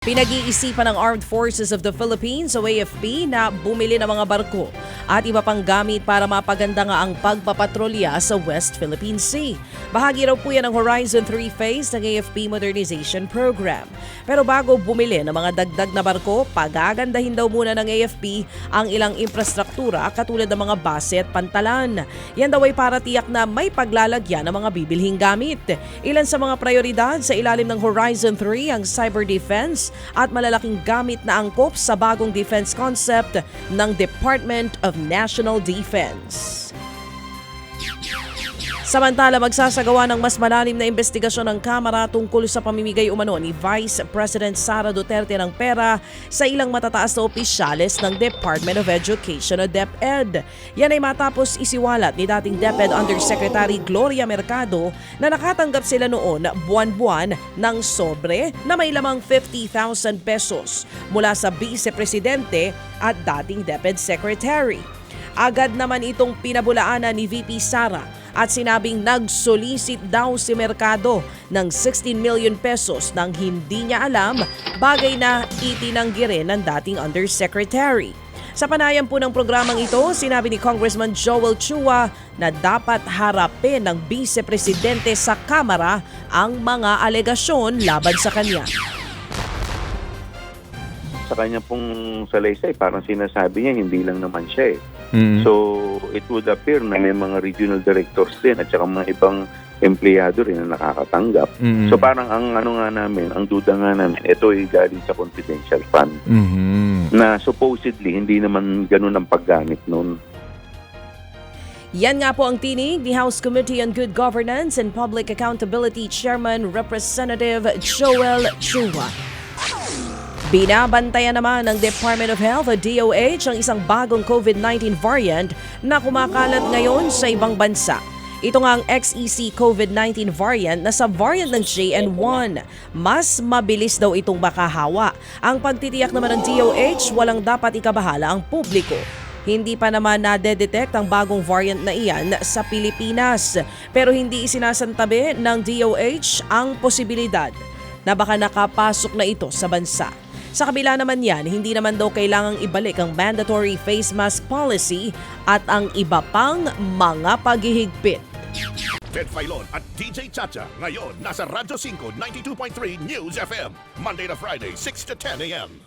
Pinag-iisipan ng Armed Forces of the Philippines o AFP na bumili ng mga barko at iba pang gamit para mapaganda nga ang pagpapatrolya sa West Philippine Sea. Bahagi raw po yan ng Horizon 3 phase ng AFP Modernization Program. Pero bago bumili ng mga dagdag na barko, pagagandahin daw muna ng AFP ang ilang infrastruktura katulad ng mga base at pantalan. Yan daw ay para tiyak na may paglalagyan ng mga bibilhing gamit. Ilan sa mga prioridad sa ilalim ng Horizon 3 ang cyber defense at malalaking gamit na angkop sa bagong defense concept ng Department of National Defense. Samantala, magsasagawa ng mas malalim na investigasyon ng Kamara tungkol sa pamimigay umano ni Vice President Sara Duterte ng pera sa ilang matataas na opisyales ng Department of Education o DepEd. Yan ay matapos isiwalat ni dating DepEd Undersecretary Gloria Mercado na nakatanggap sila noon buwan-buwan ng sobre na may lamang 50,000 pesos mula sa Vice Presidente at dating DepEd Secretary. Agad naman itong pinabulaanan ni VP Sara at sinabing nagsolicit daw si Mercado ng 16 million pesos nang hindi niya alam bagay na itinanggi rin ng dating undersecretary. Sa panayam po ng programang ito, sinabi ni Congressman Joel Chua na dapat harapin ng Vice Presidente sa Kamara ang mga alegasyon laban sa kanya. Sa kanya pong salaysay, parang sinasabi niya, hindi lang naman siya eh. Mm. So, it would appear na may mga regional directors din at saka mga ibang empleyado rin na nakakatanggap. Mm. So, parang ang ano nga namin, ang duda nga namin, ito ay galing sa confidential fund Mhm. na supposedly hindi naman ganun ang paggamit nun. Yan nga po ang tinig ni House Committee on Good Governance and Public Accountability Chairman Representative Joel Chua. Binabantayan naman ng Department of Health o DOH ang isang bagong COVID-19 variant na kumakalat ngayon sa ibang bansa. Ito nga ang XEC COVID-19 variant na sa variant ng JN1. Mas mabilis daw itong makahawa. Ang pagtitiyak naman ng DOH, walang dapat ikabahala ang publiko. Hindi pa naman nadedetect ang bagong variant na iyan sa Pilipinas. Pero hindi isinasantabi ng DOH ang posibilidad na baka nakapasok na ito sa bansa. Sa kabila naman yan, hindi naman daw kailangang ibalik ang mandatory face mask policy at ang iba pang mga paghihigpit. Ted Filon at DJ Chacha. Ngayon, nasa Radyo 5, 92.3 News FM. Monday to Friday, 6 to 10 a.m.